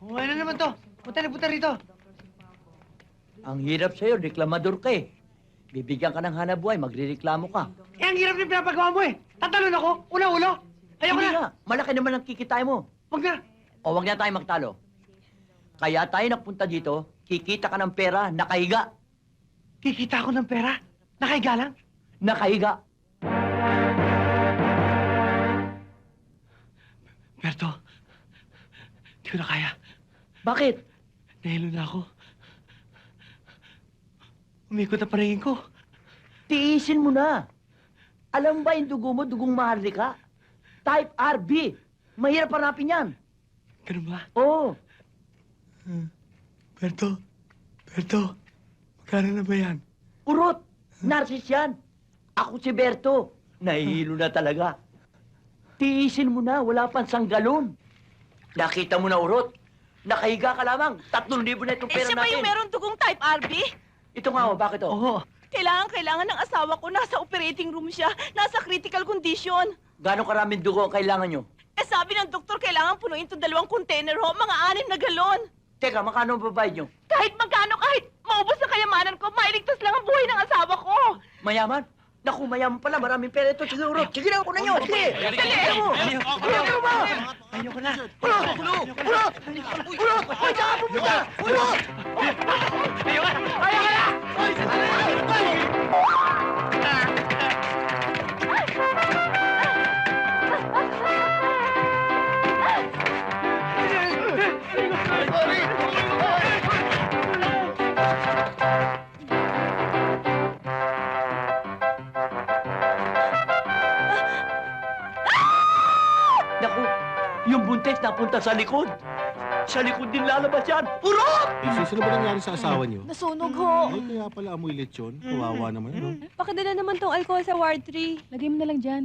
Oh, ano naman to? Punta na punta rito. Ang hirap sa'yo, reklamador ka eh. Bibigyan ka ng hanap buhay, magrereklamo ka. Eh, ang hirap ng pinapagawa mo eh. Tatalon ako, una-ulo. Ayoko Hindi na. nga, malaki naman ang kikitay mo. Huwag na. O wag na tayo magtalo. Kaya tayo nagpunta dito, kikita ka ng pera, nakahiga. Kikita ako ng pera. Nakaiga lang. Nakahiga. Berto, di ko na kaya. Bakit? Nahilo na ako. Umikot ang paningin ko. Tiisin mo na. Alam ba yung dugo mo, dugong maharlika? Type RB. Mahirap hanapin yan. Ganun ba? Oo. Berto, Berto, magkano na ba yan? Urot. Narsis yan. Ako si Berto. Nahihilo na talaga. Tiisin mo na, wala pang sanggalon. Nakita mo na, Urot. Nakahiga ka lamang. Tatlong libo na itong Eh, pera siya ba natin. yung meron dugong type RB? Ito nga, oh, bakit oh? Oo. Kailangan, kailangan ng asawa ko. Nasa operating room siya. Nasa critical condition. Gano'ng karaming dugo ang kailangan nyo? Eh, sabi ng doktor, kailangan punuin to dalawang container ho. Mga anim na galon. Teka, makano ang babayad nyo? Kahit magkano, kahit maubos ang kayamanan ko, mailigtas lang ang buhay ng asawa ko. Mayaman? Naku, mayaman pala. Maraming pera ito. Sige, Urot. Sige na, kunan nyo. Sige. Dali. Sige mo. Sige mo. Ayoko na. Urot! Urot! Urot! Ay, saan ka pupunta? Urot! Ayoko na. Ayaw ka na! Naku, yung buntis napunta sa likod. Sa likod din lalabas yan. Urot! Eh, sis, ano ba nangyari sa asawa niyo? Nasunog ho. Ay, kaya pala amoy lechon. Kawawa naman, ano? Pakidala naman tong alcohol sa Ward 3. Lagay mo na lang dyan.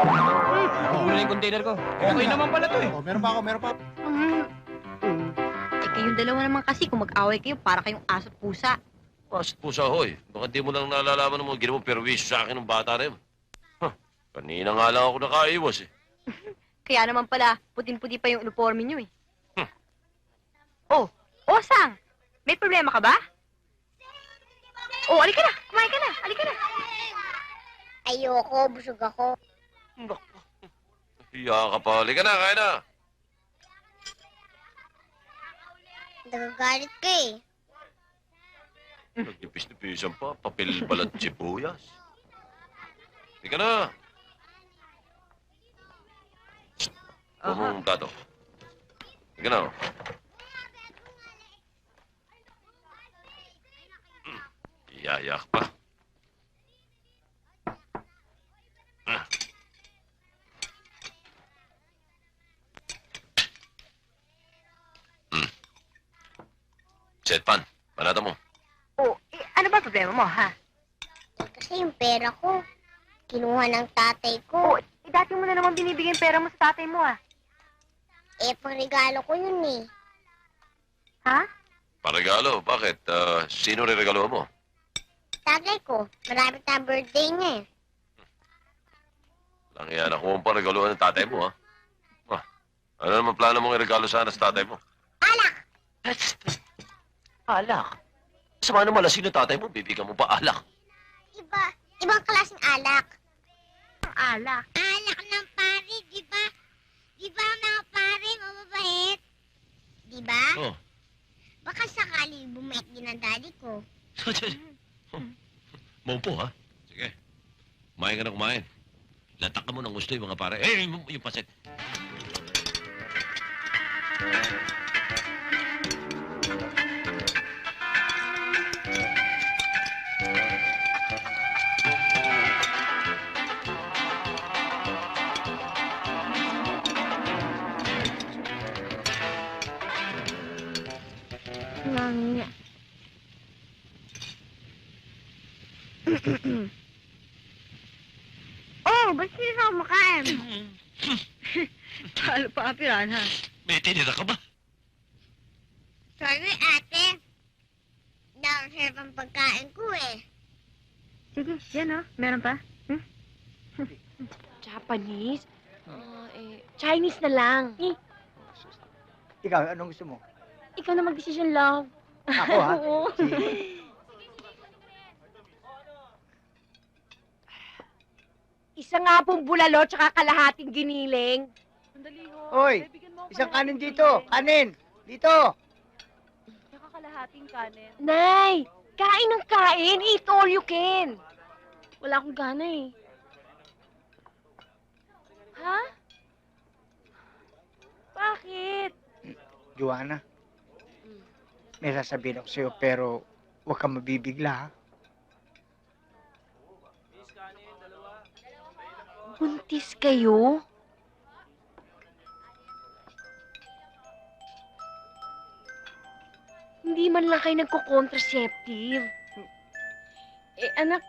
Huli yung container ko. Okay naman pala to eh. Oh, meron pa ako, meron pa. Eh kayong dalawa naman kasi kung mag-away kayo para kayong aso't pusa. Mas pusa hoy. Baka di mo lang nalalaman ng mga ginawang perwisyo sa akin ng bata na yun. Huh. Kanina nga lang ako nakaiwas eh. Kaya naman pala, puting-puti pa yung uniforme nyo eh. Oh, Osang! May problema ka ba? Oh, alika na! Kumain ka na! Alika na! Ayoko, busog ako. Hiya ka pa. Halika na, kaya na. Nagagalit ka eh. Nagdipis-dipisan pa. Papel balat sibuyas. Halika na. Tumong tato. Halika na. oh. Hmm. Iyayak pa. Set pan. Panata mo. Oh, eh, ano ba problema mo, ha? Kasi yung pera ko, kinuha ng tatay ko. Oh, eh, dati mo na naman binibigay yung pera mo sa tatay mo, ah. Eh, pangregalo ko yun eh. Ha? Paregalo? Bakit? Ah, sino re-regalo mo? Tatay ko, marami na birthday niya eh. Lang yan. Ako ang paregaluhan ng tatay mo, ha? Ah, ano naman plano mong iregalo sana sa tatay mo? Alak! Alak? Sama naman lasing ng tatay mo, bibigyan mo pa alak. Iba, ibang klaseng alak. Alak? Alak ng pare, di ba? Di ba ang mga pare, mababait? Di ba? Oh. Baka sakali bumait din ang daddy ko. Maupo, ha? Sige. Kumain ka na kumain. Latak ka mo ng gusto yung mga pare. Eh, yung, yung pasit. oh, ba't sila sa kumakain? Talo pa, pirana. May tinira ka ba? Sorry, ate. Nakasarap ang pagkain ko eh. Sige, yan oh. Meron pa? Japanese? Ah, eh, Chinese na lang. Eh, Ikaw, anong gusto mo? ikaw na mag-decision, love. Ako, ha? Oo. Sige. Isa nga pong bulalo tsaka kalahating giniling. Sandali ho. Hoy, Isang ng kanin dito. Kanin. Dito. Tsaka kalahating kanin. Nay, kain ng kain. Eat all you can. Wala akong gana eh. Ha? Bakit? Joanna, may sasabihin ako sa'yo pero huwag kang mabibigla ha. Buntis kayo? Hindi man lang kayo nagko-contraceptive. Eh, anak,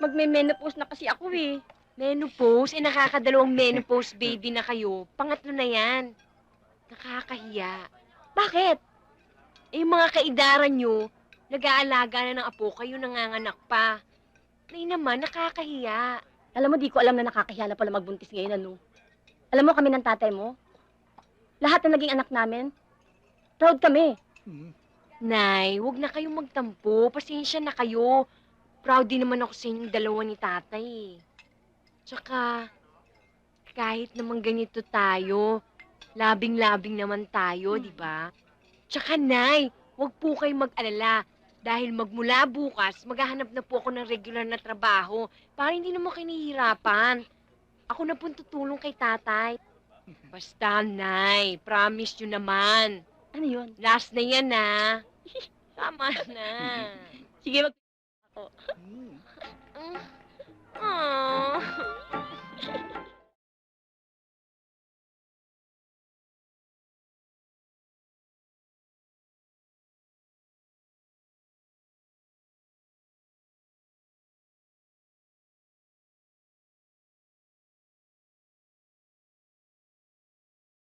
magme-menopause na kasi ako eh. Menopause? Eh, nakakadalawang menopause baby na kayo. Pangatlo na yan. Nakakahiya. Bakit? Eh, yung mga kaidaran nyo, nag-aalaga na ng apo kayo, nanganganak pa. Nay naman, nakakahiya. Alam mo, di ko alam na nakakahiya na pala magbuntis ngayon, ano? Alam mo kami ng tatay mo? Lahat na naging anak namin, proud kami. Mhm. Nay, wag na kayong magtampo. Pasensya na kayo. Proud din naman ako sa inyong dalawa ni tatay. eh. Tsaka, kahit naman ganito tayo, labing-labing naman tayo, di ba? Tsaka, Nay, wag po kayong mag-alala. Dahil magmula bukas, maghahanap na po ako ng regular na trabaho para hindi naman kayo nahihirapan. Ako na po tutulong kay tatay. Basta, Nay, promise nyo naman. Ano yun? Last na yan, na. Tama na. Sige, mag... Mm. Aww.